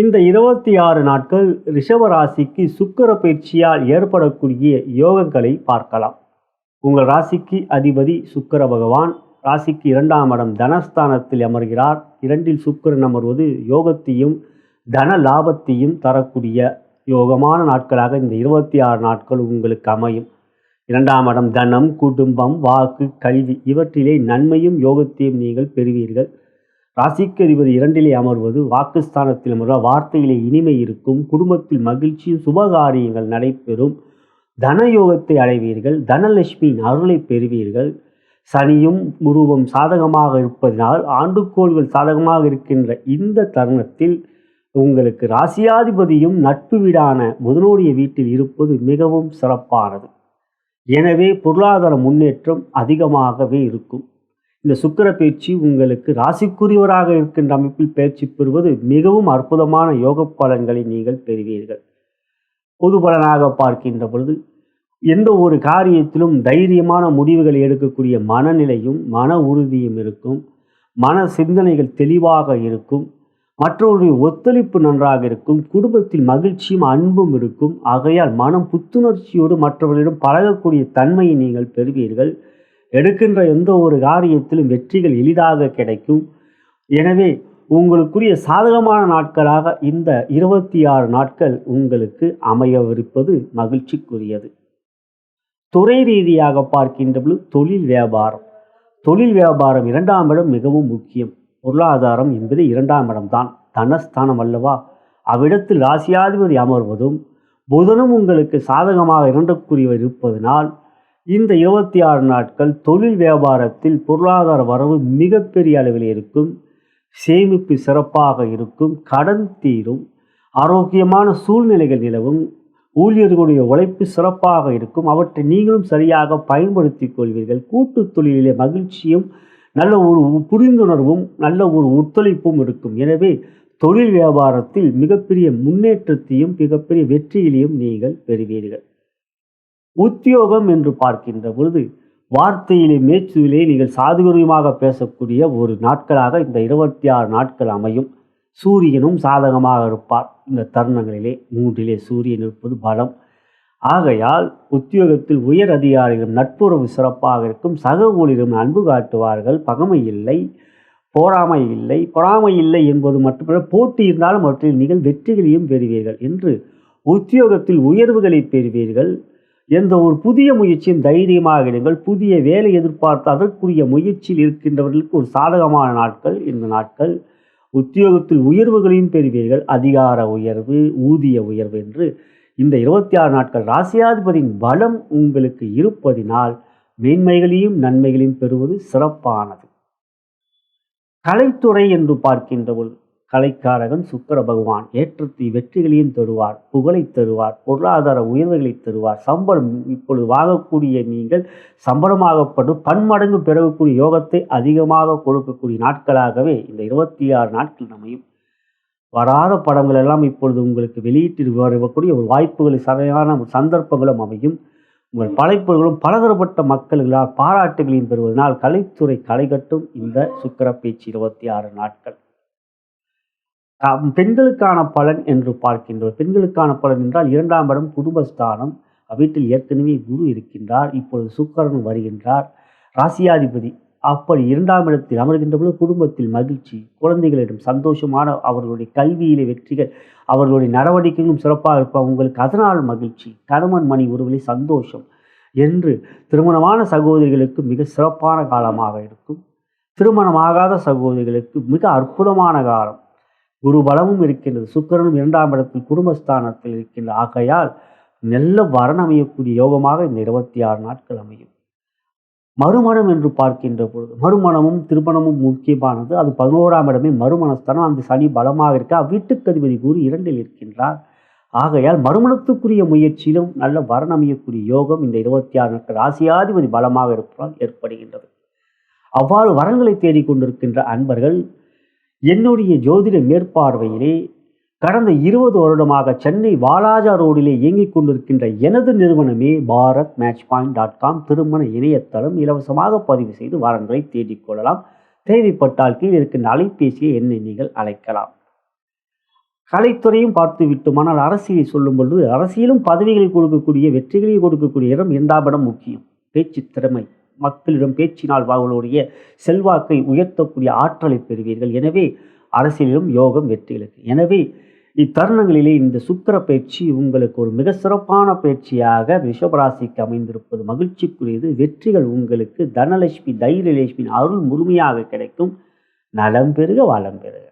இந்த இருபத்தி ஆறு நாட்கள் ரிஷபராசிக்கு ராசிக்கு சுக்கிர பயிற்சியால் ஏற்படக்கூடிய யோகங்களை பார்க்கலாம். உங்கள் ராசிக்கு அதிபதி சுக்கிர பகவான் ராசிக்கு இரண்டாம் இடம் தனஸ்தானத்தில் அமர்கிறார். இரண்டில் சுக்கிரன் அமர்வது யோகத்தையும் தன லாபத்தையும் தரக்கூடிய யோகமான நாட்களாக இந்த இருபத்தி ஆறு நாட்கள் உங்களுக்கு அமையும். இரண்டாம் இடம் தனம் குடும்பம் வாக்கு கல்வி இவற்றிலே நன்மையும் யோகத்தையும் நீங்கள் பெறுவீர்கள். ராசிக்கு அதிபதி இரண்டிலே அமர்வது வாக்குஸ்தானத்தில் அமர்வ வார்த்தையிலே இனிமை இருக்கும் குடும்பத்தில் மகிழ்ச்சியும் சுபகாரியங்கள் நடைபெறும். தனயோகத்தை அடைவீர்கள் தனலட்சுமியின் அருளை பெறுவீர்கள். சனியும் குருவும் சாதகமாக இருப்பதனால் ஆண்டுகோள்கள் சாதகமாக இருக்கின்ற இந்த தருணத்தில் உங்களுக்கு ராசியாதிபதியும் நட்பு வீடான புதனுடைய வீட்டில் இருப்பது மிகவும் சிறப்பானது. எனவே பொருளாதார முன்னேற்றம் அதிகமாகவே இருக்கும். இந்த சுக்கிர பயிற்சி உங்களுக்கு ராசிக்குரியவராக இருக்கின்ற அமைப்பில் பயிற்சி பெறுவது மிகவும் அற்புதமான யோக பலன்களை நீங்கள் பெறுவீர்கள். பொது பலனாக பார்க்கின்ற பொழுது எந்த ஒரு காரியத்திலும் தைரியமான முடிவுகளை எடுக்கக்கூடிய மனநிலையும் மன உறுதியும் இருக்கும். மன சிந்தனைகள் தெளிவாக இருக்கும். மற்றவருடைய ஒத்துழைப்பு நன்றாக இருக்கும். குடும்பத்தில் மகிழ்ச்சியும் அன்பும் இருக்கும். ஆகையால் மனம் புத்துணர்ச்சியோடு மற்றவர்களிடம் பழகக்கூடிய தன்மையை நீங்கள் பெறுவீர்கள். எடுக்கின்ற எந்த ஒரு காரியத்திலும் வெற்றிகள் எளிதாக கிடைக்கும். எனவே உங்களுக்குரிய சாதகமான நாட்களாக இந்த இருபத்தி ஆறு நாட்கள் உங்களுக்கு அமையவிருப்பது மகிழ்ச்சிக்குரியது. துறை ரீதியாக பார்க்கின்ற பொழுது தொழில் வியாபாரம். தொழில் வியாபாரம் இரண்டாம் இடம் மிகவும் முக்கியம். பொருளாதாரம் என்பது இரண்டாம் இடம்தான். தனஸ்தானம் அல்லவா? அவ்விடத்தில் ராசியாதிபதி அமர்வதும் புதனும் உங்களுக்கு சாதகமாக இரண்டுக்குரியவர் இருப்பதனால் இந்த இருபத்தி ஆறு நாட்கள் தொழில் வியாபாரத்தில் பொருளாதார வரவு மிகப்பெரிய அளவில் இருக்கும் சேமிப்பு சிறப்பாக இருக்கும் கடன் தீரும் ஆரோக்கியமான சூழ்நிலைகள் நிலவும் ஊழியர்களுடைய உழைப்பு சிறப்பாக இருக்கும் அவற்றை நீங்களும் சரியாக பயன்படுத்தி கொள்வீர்கள். கூட்டு தொழிலிலே மகிழ்ச்சியும் நல்ல ஒரு புரிந்துணர்வும் நல்ல ஒரு ஒத்துழைப்பும் இருக்கும். எனவே தொழில் வியாபாரத்தில் மிகப்பெரிய முன்னேற்றத்தையும் மிகப்பெரிய வெற்றியிலையும் நீங்கள் பெறுவீர்கள். உத்தியோகம் என்று பார்க்கின்ற பொழுது வார்த்தையிலே மேச்சுவிலே நீங்கள் சாதுகரியமாக பேசக்கூடிய ஒரு நாட்களாக இந்த இருபத்தி ஆறு நாட்கள் அமையும். சூரியனும் சாதகமாக இருப்பார். இந்த தருணங்களிலே மூன்றிலே சூரியன் இருப்பது பலம். ஆகையால் உத்தியோகத்தில் உயர் அதிகாரிகளும் நட்புறவு சிறப்பாக இருக்கும். சக ஊழியரும் அன்பு காட்டுவார்கள். பகமை இல்லை போராமை இல்லை. பொறாமை இல்லை என்பது மட்டுமல்ல போட்டி இருந்தாலும் அவற்றில் நீங்கள் வெற்றிகளையும் பெறுவீர்கள் என்று உத்தியோகத்தில் உயர்வுகளை பெறுவீர்கள். எந்த ஒரு புதிய முயற்சியும் தைரியமாக எடுங்கள். புதிய வேலை எதிர்பார்த்து அதற்குரிய முயற்சியில் இருக்கின்றவர்களுக்கு ஒரு சாதகமான நாட்கள். இந்த நாட்கள் உத்தியோகத்தில் உயர்வுகளையும் பெறுவீர்கள். அதிகார உயர்வு ஊதிய உயர்வு என்று. இந்த இருபத்தி ஆறு நாட்கள் ராசியாதிபதியின் பலம் உங்களுக்கு இருப்பதினால் மேன்மைகளையும் நன்மைகளையும் பெறுவது சிறப்பானது. கலைத்துறை என்று பார்க்கின்ற பொழுது கலைக்காரகன் சுக்கர பகவான் ஏற்றத்தை வெற்றிகளையும் தருவார் புகழை தருவார் பொருளாதார உயர்வுகளை தருவார். சம்பளம் இப்பொழுது வாங்கக்கூடிய நீங்கள் சம்பளமாகப்படும் பன்மடங்கு பெறக்கூடிய யோகத்தை அதிகமாக கொடுக்கக்கூடிய நாட்களாகவே இந்த இருபத்தி ஆறு நாட்கள் அமையும் வராத படங்கள் எல்லாம் இப்பொழுது உங்களுக்கு வெளியிட்டு வரக்கூடிய ஒரு வாய்ப்புகளை சரியான சந்தர்ப்பங்களும் அமையும். உங்கள் படைப்புகளும் பலதரப்பட்ட மக்கள்களால் பாராட்டுகளையும் பெறுவதனால் கலைத்துறை களைகட்டும் இந்த சுக்கர பேச்சு இருபத்தி ஆறு நாட்கள். பெண்களுக்கான பலன் என்று பார்க்கின்றோம். பெண்களுக்கான பலன் என்றால் இரண்டாம் இடம் குடும்பஸ்தானம். வீட்டில் ஏற்கனவே குரு இருக்கின்றார். இப்பொழுது சுக்கரன் வருகின்றார். ராசியாதிபதி அப்படி இரண்டாம் இடத்தில் அமர்கின்ற பொழுது குடும்பத்தில் மகிழ்ச்சி குழந்தைகளிடம் சந்தோஷமான அவர்களுடைய கல்வியிலே வெற்றிகள் அவர்களுடைய நடவடிக்கைகளும் சிறப்பாக இருப்பார் உங்களுக்கு அதனால் மகிழ்ச்சி கணவன் மணி உறவுகளில் சந்தோஷம் என்று திருமணமான சகோதரிகளுக்கு மிக சிறப்பான காலமாக இருக்கும். திருமணமாகாத சகோதரிகளுக்கு மிக அற்புதமான காலம். குரு பலமும் இருக்கின்றது. சுக்கரனும் இரண்டாம் இடத்தில் குடும்பஸ்தானத்தில் இருக்கின்ற. ஆகையால் நல்ல வரன் அமையக்கூடிய யோகமாக இந்த இருபத்தி ஆறு நாட்கள் அமையும். மறுமணம் என்று பார்க்கின்ற பொழுது மறுமணமும் திருமணமும் முக்கியமானது. அது பதினோராம் இடமே மறுமணஸ்தானம். அந்த சனி பலமாக இருக்க வீட்டுக்கதிபதி அதிபதி கூறி இரண்டில் இருக்கின்றார். ஆகையால் மறுமணத்துக்குரிய முயற்சியிலும் நல்ல வரன் அமையக்கூடிய யோகம் இந்த இருபத்தி ஆறு நாட்கள் ராசியாதிபதி பலமாக இருப்பதால் ஏற்படுகின்றது. அவ்வாறு வரங்களை தேடிக்கொண்டிருக்கின்ற அன்பர்கள் என்னுடைய ஜோதிட மேற்பார்வையிலே கடந்த இருபது வருடமாக சென்னை வாலாஜா ரோடிலே இயங்கிக் கொண்டிருக்கின்ற எனது நிறுவனமே Bharat match point dot com திருமண இணையதளம் இலவசமாக பதிவு செய்து வாரங்களை தேடிக்கொள்ளலாம் தேவைப்பட்டால் கீழ் இருக்கின்ற அலைபேசியை என்னை நீங்கள் அழைக்கலாம். கலைத்துறையும் பார்த்து விட்டுமானால் அரசியலை சொல்லும் பொழுது அரசியலும் பதவிகளை கொடுக்கக்கூடிய வெற்றிகளை கொடுக்கக்கூடிய இடம் இரண்டாம் இடம் முக்கியம். பேச்சு திறமை. மக்களிடம் பேச்சினால் அவர்களுடைய செல்வாக்கை உயர்த்தக்கூடிய ஆற்றலை பெறுவீர்கள். எனவே அரசியலிலும் யோகம் வெற்றிகளுக்கு எனவே இத்தருணங்களிலே இந்த சுக்கிர பயிற்சி உங்களுக்கு ஒரு மிக சிறப்பான பயிற்சியாக ரிஷபராசிக்கு அமைந்திருப்பது மகிழ்ச்சிக்குரியது. வெற்றிகள் உங்களுக்கு தனலட்சுமி தைரியலட்சுமி அருள் முழுமையாக கிடைக்கும். நலம் பெறுக வளம் பெறுக